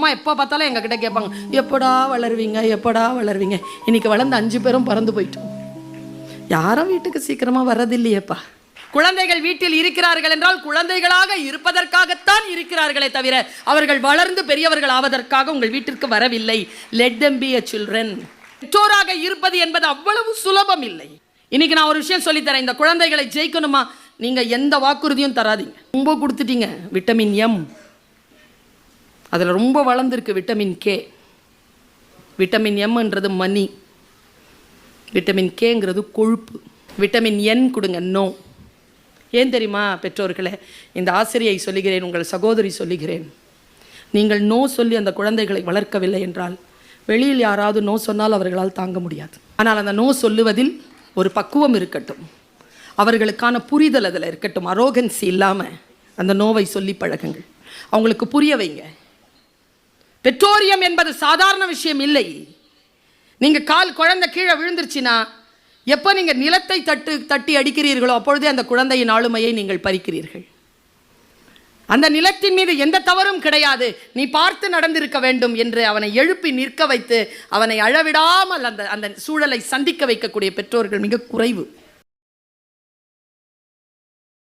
அம்மா எப்போ பார்த்தாலும் எங்ககிட்ட கேட்பாங்க எப்படா வளருவீங்க எப்படா வளருவீங்க? இன்னைக்கு வளர்ந்த அஞ்சு பேரும் பறந்து போயிட்டோம். யாரும் வீட்டுக்கு சீக்கிரமா வர்றதில்லையேப்பா. குழந்தைகள் வீட்டில் இருக்கிறார்கள் என்றால் குழந்தைகளாக இருப்பதற்காகத்தான் இருக்கிறார்களே தவிர அவர்கள் வளர்ந்து பெரியவர்கள் ஆவதற்காக உங்கள் வீட்டிற்கு வரவில்லை. லெட் them be a பெற்றோராக இருப்பது என்பது அவ்வளவு சுலபம் இல்லை. இன்னைக்கு நான் ஒரு விஷயம் சொல்லித்தரேன். இந்த குழந்தைகளை ஜெயிக்கணுமா? நீங்க எந்த வாக்குறுதியும் தராதீங்க. ரொம்ப கொடுத்துட்டீங்க. விட்டமின் எம் அதில் ரொம்ப வளர்ந்துருக்கு விட்டமின் கே விட்டமின் எம்ன்றது மணி. விட்டமின் கேங்கிறது கொழுப்பு. விட்டமின் என் கொடுங்க நோ ஏன் தெரியுமா பெற்றோர்களே? இந்த ஆசிரியை சொல்லுகிறேன் உங்கள் சகோதரி சொல்லுகிறேன். நீங்கள் நோ சொல்லி அந்த குழந்தைகளை வளர்க்கவில்லை என்றால் வெளியில் யாராவது நோ சொன்னால் அவர்களால் தாங்க முடியாது. ஆனால் அந்த நோ சொல்லுவதில் ஒரு பக்குவம் இருக்கட்டும். அவர்களுக்கான புரிதல் அதில் இருக்கட்டும். அரோகன்சி இல்லாமல் அந்த நோவை சொல்லி பழகுங்கள். அவங்களுக்கு புரிய வைங்க. பெற்றோரியம் என்பது சாதாரண விஷயம் இல்லை. நீங்கள் கால் குழந்தை கீழே விழுந்துருச்சுன்னா எப்போ நீங்கள் நிலத்தை தட்டு தட்டி அடிக்கிறீர்களோ அப்பொழுதே அந்த குழந்தையின் ஆளுமையை நீங்கள் பறிக்கிறீர்கள். அந்த நிலத்தின் மீது எந்த தவறும் கிடையாது. நீ பார்த்து நடந்திருக்க வேண்டும் என்று அவனை எழுப்பி நிற்க வைத்து அவனை அழவிடாமல் அந்த அந்த சூழலை சந்திக்க வைக்கக்கூடிய பெற்றோர்கள் மிக குறைவு.